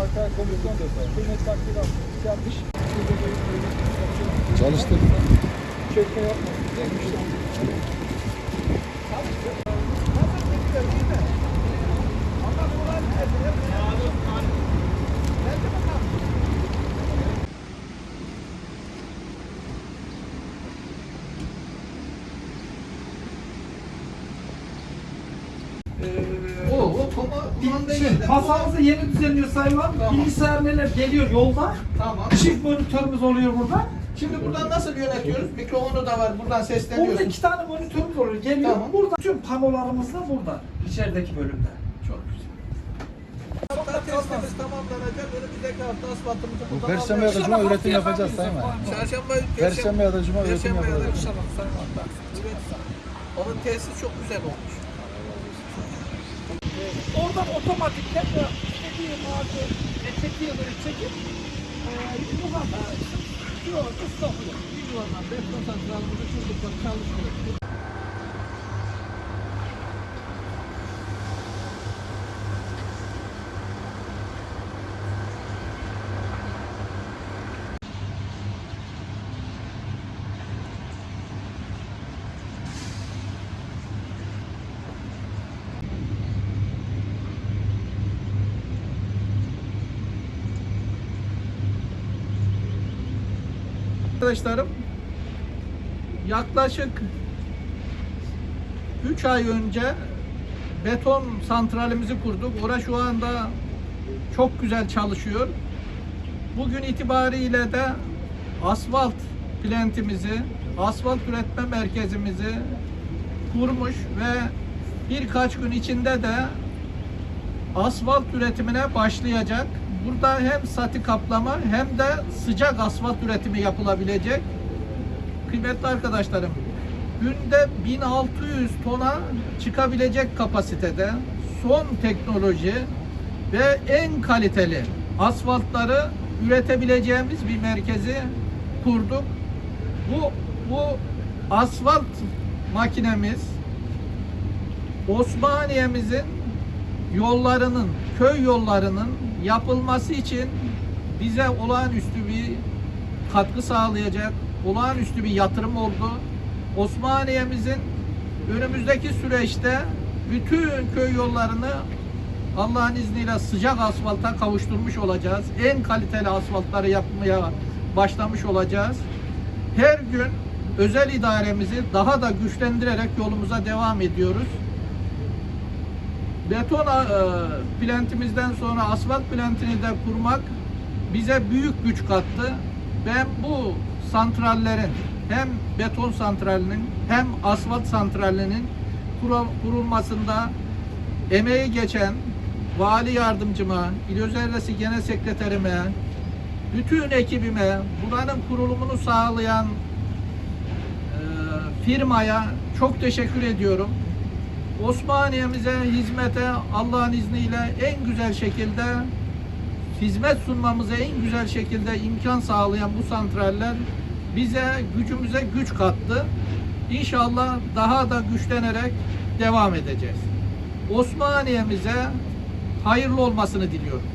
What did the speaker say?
arka komisyon kıymet takdir yapmış. Çalıştık. Çekme o konu kumanda Şimdi yerinde. masamızı yeni düzenliyor sayılan. Tamam. Bilgisayar neler geliyor yolda. Tamam. Çift monitörümüz oluyor burada. Şimdi buradan nasıl yönetiyoruz? Mikrofonu da var. Buradan Burada sesleniyorsun. iki tane monitörümüz oluyor. Geliyor. Tamam. Burada tüm panolarımız da burada. içerideki bölümde. Çok güzel. Hafta testimiz tamamlanacak. Önümüzdeki hafta asfaltımızı Bu Perşembe ya da. Cuma üretim yapacağız Sayın Valim. Çarşamba, Perşembe ya da Cuma üretim Perşembe ya da yapacağız. Cuma. Evet. Onun tesis çok güzel olmuş. Otomatik kendi istediği e, çekiyor böyle çekip e, yuvarla şu ıslakıyor. Videolardan beton santralımızı çocuklar çalıştırıyor. Arkadaşlarım yaklaşık 3 ay önce beton santralimizi kurduk. Ora şu anda çok güzel çalışıyor. Bugün itibariyle de asfalt plantimizi, asfalt üretme merkezimizi kurmuş ve birkaç gün içinde de asfalt üretimine başlayacak. Burada hem sati kaplama hem de sıcak asfalt üretimi yapılabilecek. Kıymetli arkadaşlarım, günde 1600 tona çıkabilecek kapasitede son teknoloji ve en kaliteli asfaltları üretebileceğimiz bir merkezi kurduk. Bu bu asfalt makinemiz Osmaniye'mizin yollarının, köy yollarının yapılması için bize olağanüstü bir katkı sağlayacak, olağanüstü bir yatırım oldu. Osmaniye'mizin önümüzdeki süreçte bütün köy yollarını Allah'ın izniyle sıcak asfalta kavuşturmuş olacağız. En kaliteli asfaltları yapmaya başlamış olacağız. Her gün özel idaremizi daha da güçlendirerek yolumuza devam ediyoruz. Beton e, plantimizden sonra asfalt plantini de kurmak bize büyük güç kattı. Ben bu santrallerin hem beton santralinin hem asfalt santralinin kurulmasında emeği geçen vali yardımcıma, il özelresi genel sekreterime, bütün ekibime, buranın kurulumunu sağlayan e, firmaya çok teşekkür ediyorum. Osmaniye'mize hizmete Allah'ın izniyle en güzel şekilde hizmet sunmamıza en güzel şekilde imkan sağlayan bu santraller bize gücümüze güç kattı. İnşallah daha da güçlenerek devam edeceğiz. Osmaniye'mize hayırlı olmasını diliyorum.